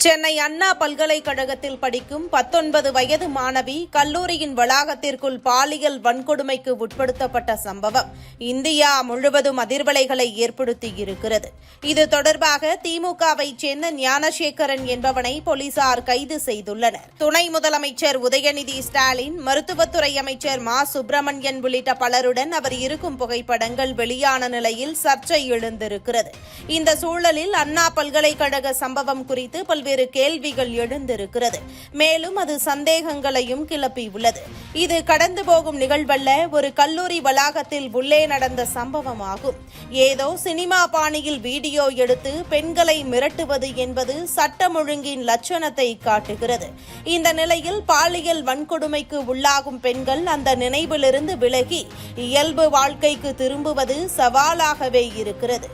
சென்னை அண்ணா பல்கலைக்கழகத்தில் படிக்கும் பத்தொன்பது வயது மாணவி கல்லூரியின் வளாகத்திற்குள் பாலியல் வன்கொடுமைக்கு உட்படுத்தப்பட்ட சம்பவம் இந்தியா முழுவதும் அதிர்வலைகளை ஏற்படுத்தியிருக்கிறது இது தொடர்பாக திமுகவைச் சேர்ந்த ஞானசேகரன் என்பவனை போலீசார் கைது செய்துள்ளனர். துணை முதலமைச்சர் உதயநிதி ஸ்டாலின் மருத்துவத்துறை அமைச்சர் மா. சுப்பிரமணியன் உள்ளிட்ட பலருடன் அவர் இருக்கும் புகைப்படங்கள் வெளியான நிலையில் சர்ச்சை எழுந்திருக்கிறது. இந்த சூழலில் அண்ணா பல்கலைக்கழக சம்பவம் குறித்து பல்வேறு பல்வேறு கேள்விகள் எழுந்திருக்கிறது. மேலும் அது சந்தேகங்களையும் கிளப்பியுள்ளது. இது கடந்து போகும் நிகழ்வல்ல ஒரு கல்லூரி வளாகத்தில் உள்ளே நடந்த சம்பவமாகும். ஏதோ சினிமா பாணியில் வீடியோ எடுத்து பெண்களை மிரட்டுவது என்பது சட்டம் ஒழுங்கின் லட்சணத்தை காட்டுகிறது. இந்த நிலையில் பாலியல் வன்கொடுமைக்கு உள்ளாகும் பெண்கள் அந்த நினைவிலிருந்து விலகி இயல்பு வாழ்க்கைக்கு திரும்புவது சவாலாகவே இருக்கிறது.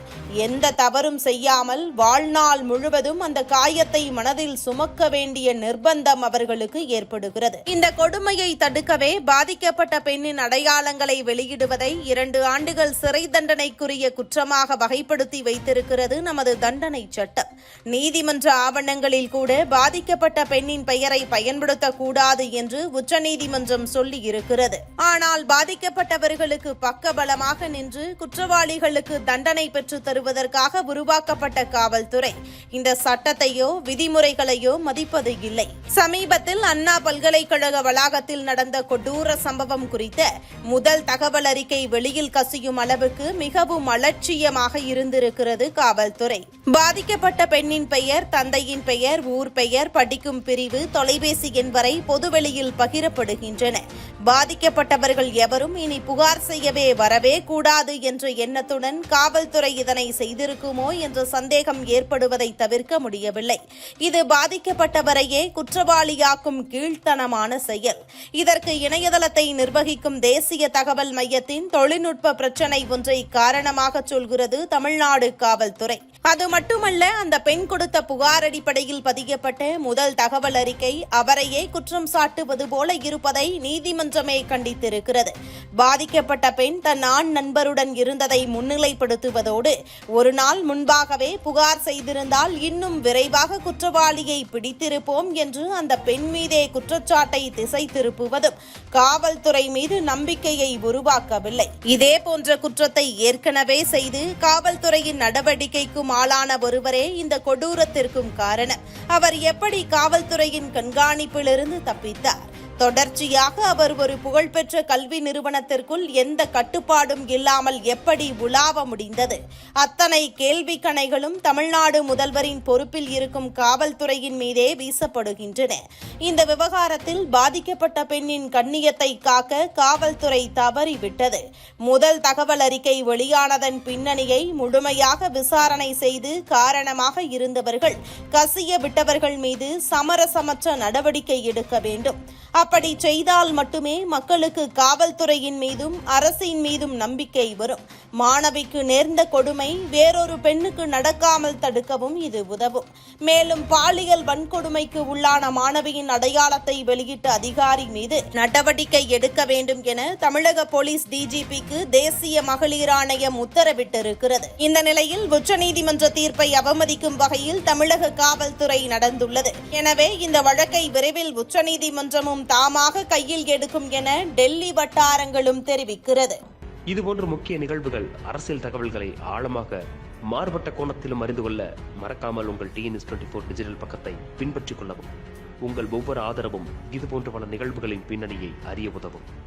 எந்த தவறும் செய்யாமல் வாழ்நாள் முழுவதும் அந்த காயத்தை மனதில் சுமக்க வேண்டிய நிர்பந்தம் அவர்களுக்கு ஏற்படுகிறது. இந்த கொடுமையை தடுக்கவே பாதிக்கப்பட்ட பெண்ணின் அடையாளங்களை வெளியிடுவதை இரண்டு ஆண்டுகள் சிறை தண்டனைக்குரிய குற்றமாக வகைப்படுத்தி வைத்திருக்கிறது நமது தண்டனை சட்டம். நீதிமன்ற ஆவணங்களில் கூட பாதிக்கப்பட்ட பெண்ணின் பெயரை பயன்படுத்தக்கூடாது என்று உச்சநீதிமன்றம் சொல்லி இருக்கிறது ஆனால் பாதிக்கப்பட்டவர்களுக்கு பக்கபலமாக நின்று குற்றவாளிகளுக்கு தண்டனை பெற்று தருவதற்காக உருவாக்கப்பட்ட காவல்துறை இந்த சட்டத்தையோ விதிமுறைகளையோ மதிப்பது இல்லை. சமீபத்தில் அண்ணா பல்கலைக்கழக வளாகத்தில் நடந்த கொடூர சம்பவம் குறித்த முதல் தகவல் அறிக்கை வெளியில் கசியும் அளவுக்கு மிகவும் அலட்சியமாக இருந்திருக்கிறது காவல்துறை. பாதிக்கப்பட்ட பெண்ணின் பெயர் தந்தையின் பெயர் ஊர் பெயர் படிக்கும் பிரிவு தொலைபேசி எண் வரை பொதுவெளியில் பகிரப்படுகின்றன. பாதிக்கப்பட்டவர்கள் எவரும் இனி புகார் செய்யவே வரவே கூடாது என்ற எண்ணத்துடன் காவல்துறை இதனை செய்திருக்குமோ என்ற சந்தேகம் ஏற்படுவதை தவிர்க்க முடியவில்லை. இது பாதிக்கப்பட்டவரையே குற்றவாளியாக்கும் கீழ்த்தனமான செயல். இதற்கு இணையதளத்தை நிர்வகிக்கும் தேசிய தகவல் மையத்தின் தொழில்நுட்ப பிரச்சினை ஒன்றை காரணமாக சொல்கிறது தமிழ்நாடு காவல்துறை. அது மட்டுமல்ல அந்த பெண் கொடுத்த புகார் அடிப்படையில் பதியப்பட்ட முதல் தகவல் அறிக்கை அவரையே குற்றம் சாட்டுவது போல இருப்பதை நீதிமன்றமே கண்டித்திருக்கிறது. பாதிக்கப்பட்ட பெண் தன் ஆண் நண்பருடன் இருந்ததை முன்னிலைப்படுத்துவதோடு ஒரு நாள் முன்பாகவே புகார் செய்திருந்தால் இன்னும் விரைவாக குற்றவாளியை பிடித்திருப்போம் என்று அந்த பெண் மீதே குற்றச்சாட்டை திசை திருப்புவதும் காவல்துறை மீது நம்பிக்கையை உருவாக்கவில்லை. இதே போன்ற குற்றத்தை ஏற்கனவே செய்து காவல்துறையின் நடவடிக்கைக்கும் ஆளான ஒருவரே இந்த கொடூரத்திற்கும் காரணம். அவர் எப்படி காவல்துறையின் கண்காணிப்பிலிருந்து தப்பித்தார்? தொடர்ச்சியாக அவர் ஒரு புகழ்பெற்ற கல்வி நிறுவனத்திற்குள் எந்த கட்டுப்பாடும் இல்லாமல் எப்படி உலாவ முடிந்தது? அத்தனை கேள்வி கணைகளும் தமிழ்நாடு முதல்வரின் பொறுப்பில் இருக்கும் காவல்துறையின் மீதே வீசப்படுகின்றன. இந்த விவகாரத்தில் பாதிக்கப்பட்ட பெண்ணின் கண்ணியத்தை காக்க காவல்துறை தவறிவிட்டது. முதல் தகவல் அறிக்கை வெளியானதன் பின்னணியை முழுமையாக விசாரணை செய்து காரணமாக இருந்தவர்கள் கசிய விட்டவர்கள் மீது சமரசமற்ற நடவடிக்கை எடுக்க வேண்டும். அப்படி செய்தால் மட்டுமே மக்களுக்கு காவல்துறையின் மீதும் அரசின் மீதும் நம்பிக்கை வரும். மாணவிக்கு நேர்ந்த கொடுமை வேறொரு பெண்ணுக்கு நடக்காமல் தடுக்கவும் இது உதவும். மேலும் பாலியல் வன்கொடுமைக்கு உள்ளான மாணவியின் அடையாளத்தை வெளியிட்ட அதிகாரி மீது நடவடிக்கை எடுக்க வேண்டும் என தமிழக போலீஸ் டிஜிபிக்கு தேசிய மகளிர் ஆணையம் உத்தரவிட்டிருக்கிறது. இந்த நிலையில் உச்சநீதிமன்ற தீர்ப்பை அவமதிக்கும் வகையில் தமிழக காவல்துறை நடந்துள்ளது. எனவே இந்த வழக்கை விரைவில் உச்சநீதிமன்றமும் தாமாக கையில் எடுக்கும் என டெல்லி வட்டாரங்களும் தெரிவிக்கிறது. இதுபோன்ற முக்கிய நிகழ்வுகள் அரசியல் தகவல்களை ஆழமாக மாறுபட்ட கோணத்திலும் அறிந்து கொள்ள மறக்காமல் உங்கள் டிஎன்எஸ் டுவெண்ட்டி ஃபோர் டிஜிட்டல் பக்கத்தை பின்பற்றிக் கொள்ளவும். உங்கள் ஒவ்வொரு ஆதரவும் இதுபோன்ற பல நிகழ்வுகளின் பின்னணியை அறிய உதவும்.